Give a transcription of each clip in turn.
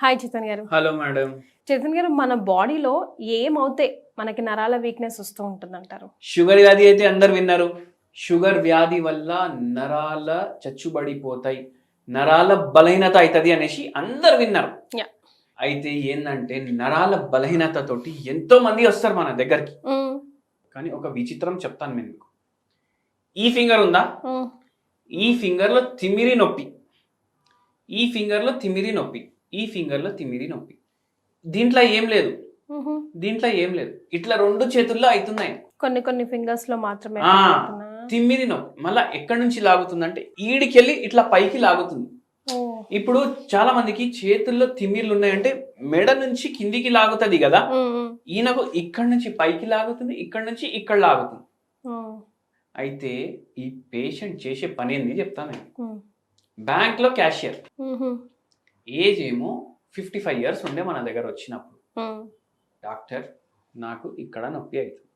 Hi Chetan గారు. Hello madam Chetan గారు మన బాడీలో ఏమవుతాయి మనకి నరాల వీక్నెస్ వస్తూ ఉంటుంది అంటారు షుగర్ వ్యాధి అయితే అందరు విన్నారు. షుగర్ వ్యాధి వల్ల నరాల చచ్చుబడిపోతాయి. నరాల బలహీనత అవుతుంది అనేసి అందరు విన్నారు. అయితే ఏంటంటే నరాల బలహీనత తోటి ఎంతో మంది వస్తారు మన దగ్గరికి. కానీ ఒక విచిత్రం చెప్తాను నేను మీకు. ఈ ఫింగర్ ఉందా? ఈ ఫింగర్లో తిమిరి నొప్పి. ఈ ఫింగర్లో తిమిరి నొప్పి. ఈ ఫింగర్లో తిమిరి నొప్పి. దీంట్లో ఏం లేదు. దీంట్లో ఏం లేదు. ఇట్లా రెండు చేతుల్లో అవుతున్నాయి కొన్ని కొన్ని ఫింగర్స్లో మాత్రమే? తిమ్మిరి నొప్పి. మళ్ళా ఎక్కడి నుంచి లాగుతుందంటే ఈడికెళ్ళి ఇట్లా పైకి లాగుతుంది. ఇప్పుడు చాలా మందికి చేతుల్లో తిమ్మిర్లు ఉన్నాయంటే మెడ నుంచి కిందికి లాగుతుంది కదా. ఈయనకు ఇక్కడి నుంచి పైకి లాగుతుంది ఇక్కడ నుంచి ఇక్కడ లాగుతుంది. అయితే ఈ పేషెంట్ చేసే పని ఏంది చెప్తాను బ్యాంక్లో క్యాషియర్. ఏజ్ ఏమో ఫిఫ్టీ ఫైవ్ ఇయర్స్ ఉండే మన దగ్గర వచ్చినప్పుడు. డాక్టర్ నాకు ఇక్కడ నొప్పి అవుతుంది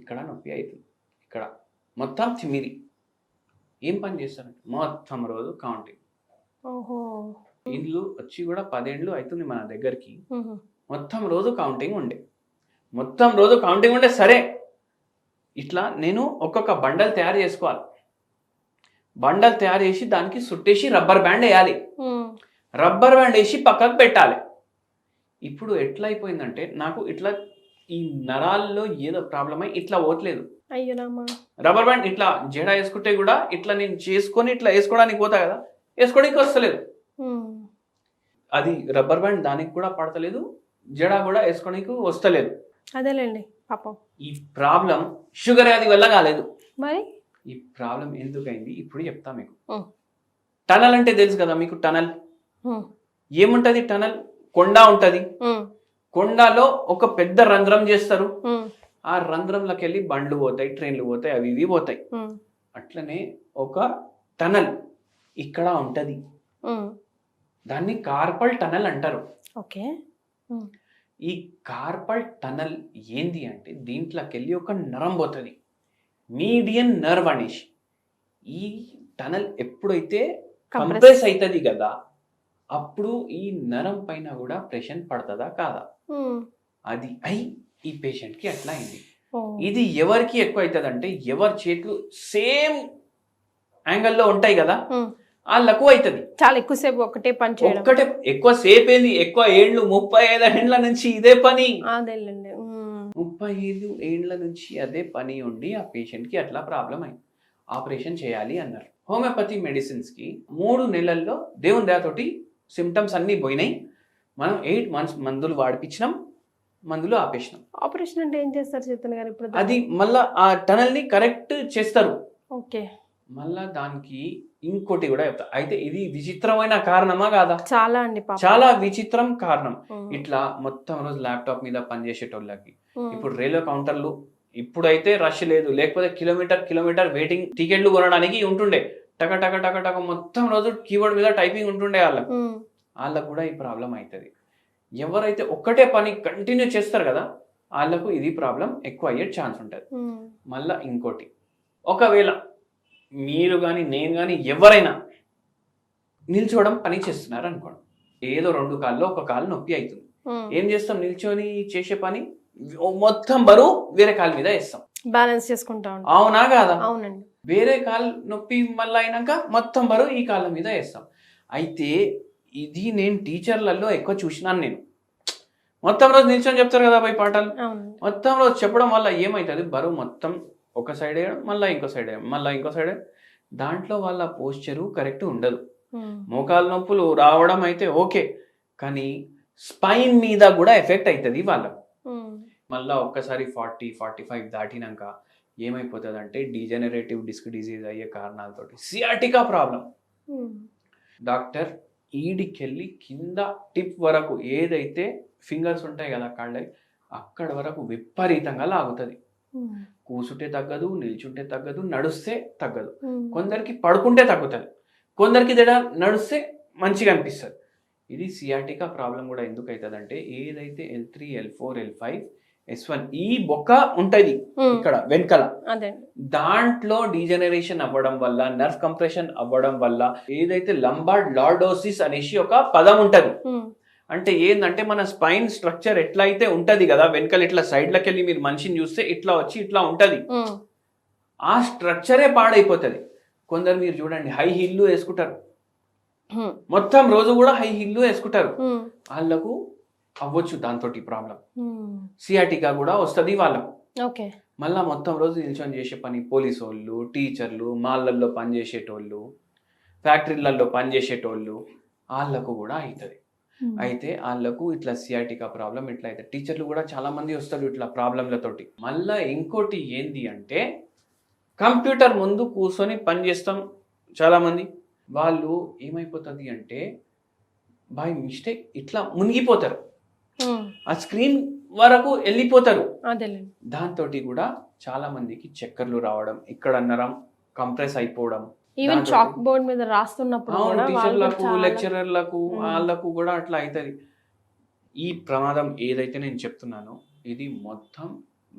ఇక్కడ నొప్పి అవుతుంది ఇక్కడ మొత్తం తిమిరి. ఏం పని చేస్తారంటే మొత్తం రోజు కౌంటింగ్ ఇల్లు వచ్చి కూడా పదేండ్లు అవుతుంది మన దగ్గరికి. మొత్తం రోజు కౌంటింగ్ ఉండే. మొత్తం రోజు కౌంటింగ్ ఉండే సరే. ఇట్లా నేను ఒక్కొక్క బండల్ తయారు చేసుకోవాలి. బండల్ తయారు చేసి దానికి సుట్టేసి రబ్బర్ బ్యాండ్ వేయాలి. రబ్బర్ బ్యాండ్ వేసి పక్కకు పెట్టాలి. ఇప్పుడు ఎట్లా అయిపోయిందంటే నాకు ఇట్లా ఈ నరాల్లో ఏదో ప్రాబ్లం అయి ఇట్లా పోవట్లేదు. రబ్బర్ బ్యాండ్ ఇట్లా జడ వేసుకుంటే కూడా ఇట్లా నేను చేసుకొని ఇట్లా వేసుకోవడానికి పోతా కదా వేసుకోవడానికి వస్తలేదు. అది రబ్బర్ బ్యాండ్ దానికి కూడా పడతలేదు జడ కూడా వేసుకోవడానికి వస్తలేదు. అదేలేండి పాపం. ఈ ప్రాబ్లం షుగర్ వ్యాధి వల్ల కాలేదు. మరి? ఈ ప్రాబ్లం ఎందుకైంది? ఇప్పుడు చెప్తా మీకు. టనల్ అంటే తెలుసు కదా మీకు టనల్? ఏముంటది టనల్? కొండ ఉంటది. కొండలో ఒక పెద్ద రంధ్రం చేస్తారు. ఆ రంధ్రంలోకి వెళ్ళి బండ్లు పోతాయి ట్రైన్లు పోతాయి అవి ఇవి పోతాయి. అట్లనే ఒక టనల్ ఇక్కడ ఉంటది. దాన్ని కార్పల్ టనల్ అంటారు. ఓకే. ఈ కార్పల్ టనల్ ఏంది అంటే దీంట్లోకి వెళ్ళి ఒక నరం పోతుంది. మీడియన్ నర్వ్ అనేసి ఈ టనల్ ఎప్పుడైతే. కంప్రెస్ అవుతుంది కదా అప్పుడు ఈ నరం పైన కూడా ప్రెషర్ పడుతుందా కాదా? అది అయి ఈ పేషెంట్కి అట్లా అయింది. ఇది ఎవరికి ఎక్కువ అవుతుంది అంటే ఎవరి చేతులు సేమ్ యాంగిల్లో ఉంటాయి కదా ఉమ్, వాళ్ళకు అవుతుంది. చాలా ఎక్కువసేపు ఒకటే పని చేయడం. ఒక్కటే ఎక్కువ సేపు ఏంది? ఎక్కువ ఏళ్ళు ముప్పై ఐదు ఏండ్ల నుంచి ఇదే పని. అదేలేండి ముప్పై ఐదు ఏండ్ల నుంచి అదే పని ఉండి ఆ పేషెంట్కి అట్లా ప్రాబ్లం అయింది. ఆపరేషన్ చేయాలి అన్నారు. హోమియోపతి మెడిసిన్స్కి మూడు నెలల్లో దేవుని దయతోటి సిమ్టమ్స్ అన్నీ పోయినాయి. మనం ఎయిట్ మంత్స్ మందులు వాడిపించినాం. మందులు ఆపేసినాం. ఆపరేషన్ అంటే ఏం చేస్తారు చేతన్ గారు ఇప్పుడు? అది మళ్ళా ఆ టనల్ని కరెక్ట్ చేస్తారు. ఓకే. మళ్ళా దానికి ఇంకోటి కూడా చెప్తా. అయితే ఇది విచిత్రమైన కారణమా కాదా? చాలా అండి చాలా విచిత్రం కారణం. ఇట్లా మొత్తం రోజు ల్యాప్టాప్ మీద పనిచేసేటోళ్ళకి. ఇప్పుడు రైల్వే కౌంటర్లు ఇప్పుడైతే రష్ లేదు. లేకపోతే కిలోమీటర్ కిలోమీటర్ వెయిటింగ్ టికెట్లు కొనడానికి ఉంటుండే. టక టక టక టక మొత్తం రోజు కీబోర్డ్ మీద టైపింగ్ ఉంటుండే వాళ్ళకి వాళ్ళకు కూడా ఈ ప్రాబ్లం అవుతుంది ఎవరైతే ఒక్కటే పని కంటిన్యూ చేస్తారు కదా వాళ్ళకు ఇది ప్రాబ్లం ఎక్కువ అయ్యే ఛాన్స్ ఉంటుంది. మళ్ళా ఇంకోటి ఒకవేళ మీరు కానీ నేను కానీ ఎవరైనా నిల్చోవడం పని చేస్తున్నారు అనుకోండి. ఏదో రెండు కాళ్ళు ఒక కాలు నొప్పి అవుతుంది. ఏం చేస్తాం? నిల్చొని చేసే పని మొత్తం బరువు వేరే కాలు మీద వేస్తాం. బ్యాలెన్స్ చేసుకుంటా అవునా కాదా? అవునండి. వేరే కాలు నొప్పి మళ్ళీ అయినాక మొత్తం బరువు ఈ కాళ్ళ మీద వేస్తాం. అయితే ఇది నేను టీచర్లలో ఎక్కువ చూసినాను నేను. మొత్తం రోజు నిల్చొని చెప్తారు కదా పోయి పాఠాలు. మొత్తం రోజు చెప్పడం వల్ల ఏమవుతుంది బరువు మొత్తం ఒక సైడ్ వేయడం మళ్ళీ ఇంకో సైడ్ వేయడం మళ్ళీ ఇంకో సైడ్. దాంట్లో వాళ్ళ పోస్చరు కరెక్ట్ ఉండదు. మోకాలు నొప్పులు రావడం అయితే ఓకే కానీ స్పైన్ మీద కూడా ఎఫెక్ట్ అవుతుంది వాళ్ళకు. ఉమ్, మళ్ళీ ఒక్కసారి ఫార్టీ ఫార్టీ ఫైవ్ దాటినాక ఏమైపోతుంది అంటే డీజనరేటివ్ డిస్క్ డిజీజ్ అయ్యే కారణాలతోటి. సియాటికా ప్రాబ్లం ఉమ్, డాక్టర్ ఈడికెళ్ళి కింద టిప్ వరకు ఏదైతే ఫింగర్స్ ఉంటాయి కదా కాళ్ళ అక్కడ వరకు విపరీతంగా లాగుతుంది. ఉమ్, కూసుంటే తగ్గదు నిల్చుంటే తగ్గదు నడుస్తే తగ్గదు. ఉమ్. కొందరికి పడుకుంటే తగ్గుతుంది. కొందరికి దగ్గర నడిస్తే మంచిగా అనిపిస్తుంది. ఇది సియాటికా ప్రాబ్లం కూడా ఎందుకు అవుతుంది అంటే ఏదైతే L three L four L five S one ఈ బొక్క ఉంటది ఉమ్, ఇక్కడ వెనకల. దాంట్లో డీజనరేషన్ అవ్వడం వల్ల నర్వ్ కంప్రెషన్ అవ్వడం వల్ల ఏదైతే లంబార్డ్ లార్డోసిస్ అనేసి ఒక పదం ఉంటది. ఉమ్, అంటే ఏంటంటే మన స్పైన్ స్ట్రక్చర్ ఎట్లా అయితే ఉంటది కదా వెనకాల ఇట్లా సైడ్లకి వెళ్ళి మీరు మనిషిని చూస్తే ఇట్లా వచ్చి ఇట్లా ఉంటది. ఉమ్, ఆ స్ట్రక్చరే పాడైపోతుంది. కొందరు మీరు చూడండి హై హిల్లు వేసుకుంటారు. మొత్తం రోజు కూడా హై హిల్లు వేసుకుంటారు. వాళ్ళకు అవ్వచ్చు దాంతో ప్రాబ్లం. సియాటికా కూడా వస్తుంది వాళ్ళకు. ఓకే. మళ్ళా మొత్తం రోజు నిల్చొని చేసే పని పోలీసు వాళ్ళు టీచర్లు మాళ్ళల్లో పనిచేసేటోళ్ళు ఫ్యాక్టరీలలో పనిచేసేటోళ్ళు వాళ్ళకు కూడా అవుతుంది అయితే వాళ్ళకు ఇట్లా సియాటికా ప్రాబ్లం ఇట్లా అయితే టీచర్లు కూడా చాలా మంది వస్తారు ఇట్లా ప్రాబ్లంలతోటి మళ్ళా ఇంకోటి ఏంది అంటే కంప్యూటర్ ముందు కూర్చొని పని చేస్తాం చాలా మంది. వాళ్ళు ఏమైపోతుంది అంటే బై మిస్టేక్ ఇట్లా మునిగిపోతారు. ఆ. స్క్రీన్ వరకు వెళ్ళిపోతారు. దాంతో కూడా చాలా మందికి చక్కర్లు రావడం ఇక్కడ నరం కంప్రెస్ అయిపోవడం ఈవెన్ చాక్ బోర్డ్ మీద రాస్తున్నప్పుడు టీచర్లకు లెక్చరర్లకు. వాళ్ళకు కూడా అట్లా అవుతుంది ఈ ప్రమాదం ఏదైతే నేను చెప్తున్నానో ఇది మొత్తం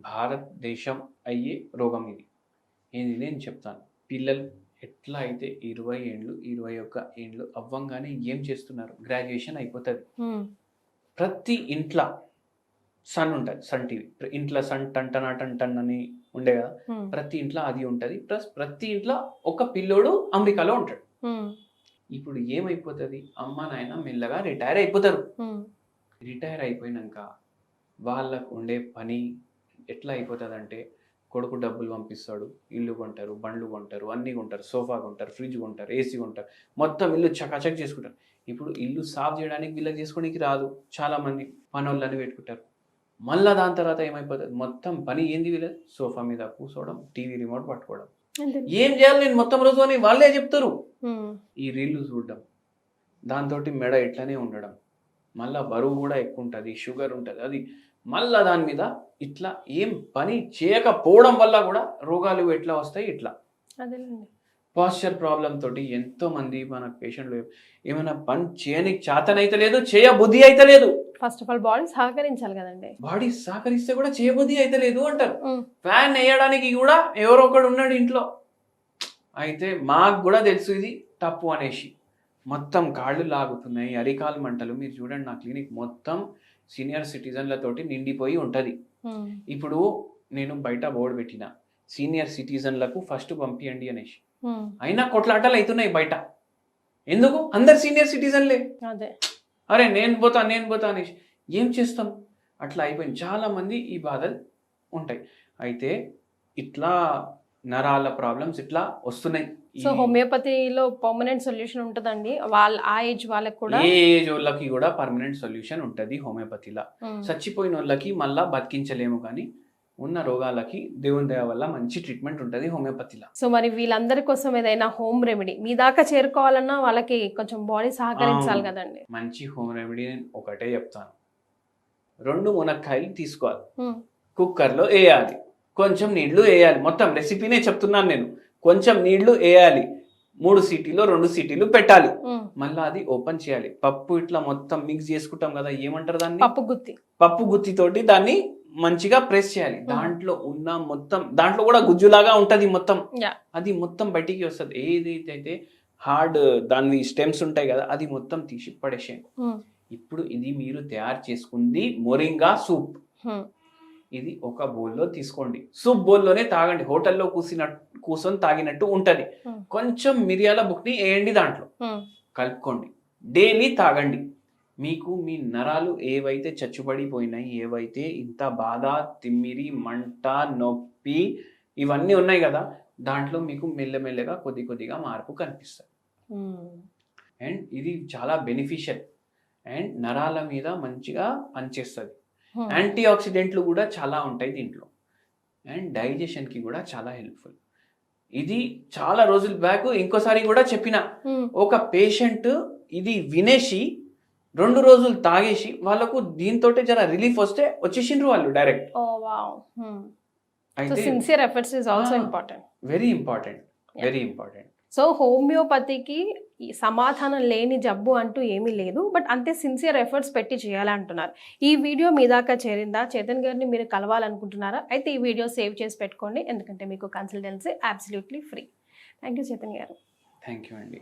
భారతదేశం అయ్యే రోగం ఇది. ఇది నేను చెప్తాను. పిల్లలు ఎట్లా అయితే ఇరవై ఏండ్లు ఇరవై ఒక్క ఏండ్లు అవ్వంగానే ఏం చేస్తున్నారు? గ్రాడ్యుయేషన్ అయిపోతుంది. ప్రతి ఇంట్లో సన్ ఉంటుంది సన్ టీవీ. ఇంట్లో సన్ టన్ టన్ టన్ టన్ అని ఉండే కదా? ప్రతి ఇంట్లో అది ఉంటుంది. ప్లస్ ప్రతి ఇంట్లో ఒక పిల్లోడు అమెరికాలో ఉంటాడు. ఇప్పుడు ఏమైపోతుంది? అమ్మ నాయన మెల్లగా రిటైర్ అయిపోతారు. రిటైర్ అయిపోయినాక వాళ్ళకు ఉండే పని ఎట్లా అయిపోతుంది అంటే కొడుకు డబ్బులు పంపిస్తాడు ఇల్లు కొంటారు బండ్లు కొంటారు అన్నీ కొంటారు సోఫా కొంటారు ఫ్రిడ్జ్ కొంటారు ఏసీ కొంటారు. మొత్తం ఇల్లు చకాచక్ చేసుకుంటారు. ఇప్పుడు ఇల్లు సాఫ్ చేయడానికి వీళ్ళకి చేసుకోనికి రాదు. చాలా మంది పనోళ్ళని పెట్టుకుంటారు. మళ్ళా దాని తర్వాత ఏమైపోతుంది? మొత్తం పని ఏంది వీళ్ళది సోఫా మీద కూర్చోవడం టీవీ రిమోట్ పట్టుకోవడం. ఏం చేయాలి నేను మొత్తం రోజు అని వాళ్ళే చెప్తారు. ఈ రీళ్ళు చూడడం. దాంతో మెడ ఇట్లనే ఉండడం. మళ్ళా బరువు కూడా ఎక్కువ ఉంటుంది షుగర్ ఉంటుంది అది మళ్ళా దాని మీద ఇట్లా ఏం పని చేయకపోవడం వల్ల కూడా రోగాలు ఎట్లా వస్తాయి? ఇట్లా. పాస్చర్ ప్రాబ్లం తోటి ఎంతో మంది మన పేషెంట్లు ఏమైనా పని చేయనికి చేతనైతే లేదు చేయ బుద్ధి అయితే లేదు. ఫస్ట్ ఆఫ్ ఆల్ బాడీ సహకరించాలి కదండి. బాడీ సహకరిస్తే కూడా చేయబుద్ధి అయితే లేదు అంటారు. ఫ్యాన్ వేయడానికి కూడా ఎవరో ఒకడు ఉన్నాడు ఇంట్లో. అయితే మాకు కూడా తెలుసు ఇది తప్పు అనేసి. మొత్తం కాళ్ళు లాగుతున్నాయి అరికాలు మంటలు. మీరు చూడండి నా క్లినిక్ మొత్తం సీనియర్ సిటిజన్లతోటి నిండిపోయి ఉంటుంది. ఇప్పుడు నేను బయట బోర్డు పెట్టిన సీనియర్ సిటిజన్లకు ఫస్ట్ పంపియండి అనేసి. అయినా కొట్లాటలు అవుతున్నాయి బయట. ఎందుకు? అందరు సీనియర్ సిటిజన్లే. అదే. అరే నేను పోతా నేను పోతా అనేసి. ఏం చేస్తాం? అట్లా అయిపోయింది. చాలా మంది ఈ బాధలు ఉంటాయి. అయితే ఇట్లా నరాల ప్రాబ్లమ్స్ ఇట్లా వస్తున్నాయి. సో హోమియోపతిలో పర్మనెంట్ సొల్యూషన్ ఉంటుందండి. వాళ్ళ ఆ ఏజ్ వాళ్ళకి కూడా? ఏ ఏజ్ వాళ్ళకి కూడా పర్మనెంట్ సొల్యూషన్ ఉంటుంది హోమియోపతిలో. చచ్చిపోయిన వాళ్ళకి మళ్ళా బతికించలేము కానీ ఉన్న రోగాలకి దేవుని దయ వల్ల మంచి ట్రీట్మెంట్ ఉంటుంది హోమియోపతిలో. సో మరి వీళ్ళందరి కోసం ఏదైనా హోమ్ రెమెడీ మీ దాకా చేరుకోవాలన్నా వాళ్ళకి కొంచెం బాడీ సహకరించాలి. కదండి. మంచి హోమ్ రెమెడీ నేను ఒకటే చెప్తాను. రెండు మునక్కాయలు తీసుకోవాలి. కుక్కర్లో వేయాలి. కొంచెం నీళ్ళు వేయాలి. మొత్తం రెసిపీనే చెప్తున్నాను నేను. కొంచెం నీళ్ళు వేయాలి. మూడు సీటీలో రెండు సీటీలు పెట్టాలి. మళ్ళీ అది ఓపెన్ చేయాలి. పప్పు ఇట్లా మొత్తం మిక్స్ చేసుకుంటాం కదా ఏమంటారు దాన్ని? పప్పు గుత్తి. పప్పు గుత్తితోటి దాన్ని మంచిగా ప్రెస్ చేయాలి. దాంట్లో ఉన్న మొత్తం దాంట్లో కూడా గుజ్జులాగా ఉంటది మొత్తం. అది మొత్తం బయటికి వస్తుంది. ఏదైతే అయితే హార్డ్ దాని స్టెమ్స్ ఉంటాయి కదా అది మొత్తం తీసి పడేసేయండి. ఇప్పుడు ఇది మీరు తయారు చేసుకుంది మొరింగా సూప్. ఇది ఒక బౌల్లో తీసుకోండి. సూప్ బౌల్లోనే తాగండి. హోటల్లో కూసినట్టు కూర్చొని తాగినట్టు ఉంటది. కొంచెం మిరియాల బుక్ని వేయండి దాంట్లో. కలుపుకోండి. డైలీ తాగండి. మీకు మీ నరాలు ఏవైతే చచ్చుబడిపోయినాయి ఏవైతే ఇంత బాధ తిమ్మిరి మంట నొప్పి ఇవన్నీ ఉన్నాయి కదా దాంట్లో మీకు మెల్లమెల్లగా కొద్ది కొద్దిగా మార్పు కనిపిస్తుంది. అండ్ ఇది చాలా బెనిఫిషియల్. అండ్ నరాల మీద మంచిగా పనిచేస్తుంది. యాంటీ ఆక్సిడెంట్లు కూడా చాలా ఉంటాయి దీంట్లో. అండ్ డైజెషన్కి కూడా చాలా హెల్ప్ఫుల్. ఇది చాలా రోజుల బ్యాక్ ఇంకోసారి కూడా చెప్పిన. ఉమ్, ఒక పేషెంట్ ఇది వినేసి రెండు రోజులు తాగేసి వాళ్ళకు దీంతో జర రిలీఫ్ వస్తే వచ్చేసిండ్రు వాళ్ళు direct. Sincere efforts is also. Important very important very important so హోమియోపతికి సమాధానం లేని జబ్బు అంటూ ఏమీ లేదు. బట్ అంతే సిన్సియర్ ఎఫర్ట్స్ పెట్టి చేయాలంటున్నారు ఈ వీడియో మీ దాకా చేరిందా? చేతన్ గారిని మీరు కలవాలనుకుంటున్నారా? అయితే ఈ వీడియో సేవ్ చేసి పెట్టుకోండి. ఎందుకంటే మీకు consultancy absolutely free. Thank you Chetan garu. Thank you అండి.